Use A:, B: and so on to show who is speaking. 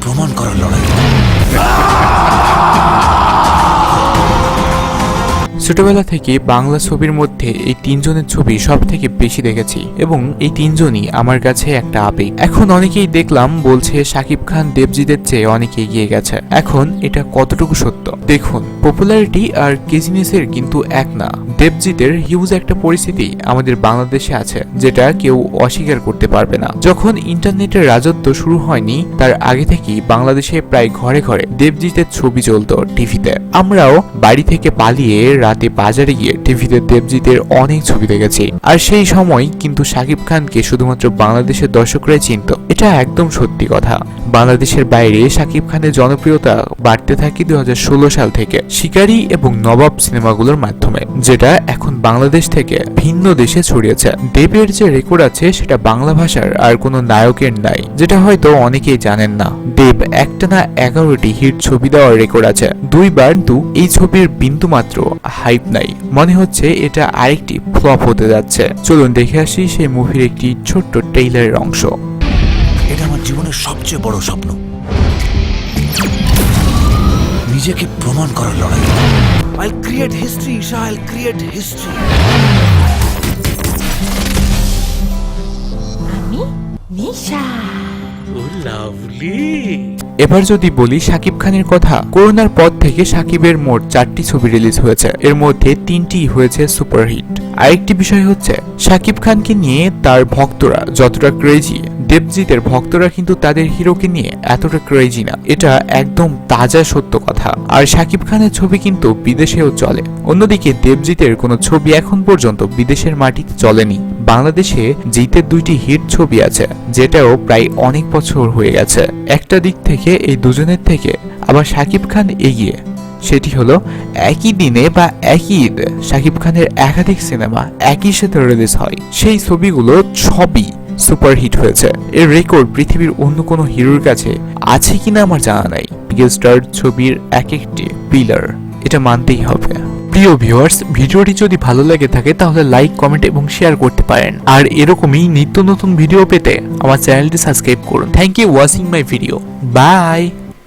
A: করার লড়াই।
B: ছোটবেলা থেকে বাংলা ছবির মধ্যে এই তিনজনের ছবি সব থেকে বেশি দেখেছি এবং এই তিনজনই আমার কাছে একটা আবেগ। এখন অনেকেই দেখলাম বলছে শাকিব খান দেবজিদের চেয়ে অনেকে এগিয়ে গেছে। এখন এটা কতটুকু সত্য? দেখুন পপুলারিটি আর কেজিনেসের কিন্তু এক না। দেবজিতের হিউজ একটা পরিস্থিতি আমাদের বাংলাদেশে আছে, যেটা কেউ অস্বীকার করতে পারবে না। যখন ইন্টারনেটের রাজত্ব শুরু হয়নি, তার আগে থেকেই বাংলাদেশে প্রায় ঘরে ঘরে দেবজিতের ছবি চলতো টিভিতে। আমরাও বাড়ি থেকে পালিয়ে রাতে বাজারে গিয়ে টিভিতে দেবজিতের অনেক ছবি দেখেছি। আর সেই সময় কিন্তু শাকিব খানকে শুধুমাত্র বাংলাদেশের দর্শকরাই চিনত। এটা একদম সত্যি কথা। বাংলাদেশের বাইরে শাকিব খানের জনপ্রিয়তা বাড়তে থাকে দুই হাজার ষোলো সাল থেকে। শিকারী এবং নবাব সিনেমাগুলোর মাধ্যমে, যেটা এখন বাংলাদেশ থেকে ভিন্ন দেশে ছড়িয়েছে। দেবের যে রেকর্ড আছে সেটা বাংলা ভাষার আর কোনো নায়কের নাই, যেটা হয়তো অনেকেই জানেন না। দেব একটানা এগারোটি হিট ছবি দেওয়ার রেকর্ড আছে। দুইবার দু, এই ছবির বিন্দু মাত্র হাইপ নাই। মনে হচ্ছে এটা আরেকটি ফ্লপ হতে যাচ্ছে। চলুন দেখে আসি সেই মুভির একটি ছোট্ট ট্রেইলারের অংশ।
A: এটা আমার জীবনের সবচেয়ে বড় স্বপ্ন। নিজেকে প্রমাণ করার লড়াই। History Isha I create history
C: আমি নিশা।
B: এবার যদি বলি শাকিব খানের কথা করোনার পর থেকে শাকিবের মোট চারটি ছবি রিলিজ হয়েছে। এর মধ্যে তিনটি হয়েছে সুপারহিট। আরেকটি বিষয় হচ্ছে শাকিব খানকে নিয়ে তার ভক্তরা যতটা ক্রেজি দেবজিতের ভক্তরা কিন্তু তাদের হিরোকে নিয়ে এতটা ক্রেজি না। এটা একদম তাজা সত্য কথা। আর শাকিব খানের ছবি কিন্তু বিদেশেও চলে। অন্যদিকে দেবজিতের কোনো ছবি এখন পর্যন্ত বিদেশের মাটিতে চলেনি। বাংলাদেশে জিতের দুইটি হিট ছবি আছে, যেটাও প্রায় অনেক বছর হয়ে গেছে। একটা দিক থেকে, এই দুজনের থেকে আবার শাকিব খান এগিয়ে। সেটি হলো, একই দিনে বা একই ঈদ শাকিব খানের একাধিক সিনেমা একই সাথে রিলিজ হয়। সেই ছবিগুলো সবই সুপারহিট হয়েছে। এর রেকর্ড পৃথিবীর অন্য কোনো হিরোর কাছে আছে কিনা আমার জানা নাই। স্টার ছবির এক একটি পিলার এটা মানতেই হবে। প্রিয় ভিউয়ার্স ভিডিওটি যদি ভালো লাগে থাকে, তাহলে লাইক কমেন্ট এবং শেয়ার করতে পারেন। আর এরকমই নিত্য নতুন ভিডিও পেতে আমার চ্যানেলটি সাবস্ক্রাইব করুন। Thank you watching my video bye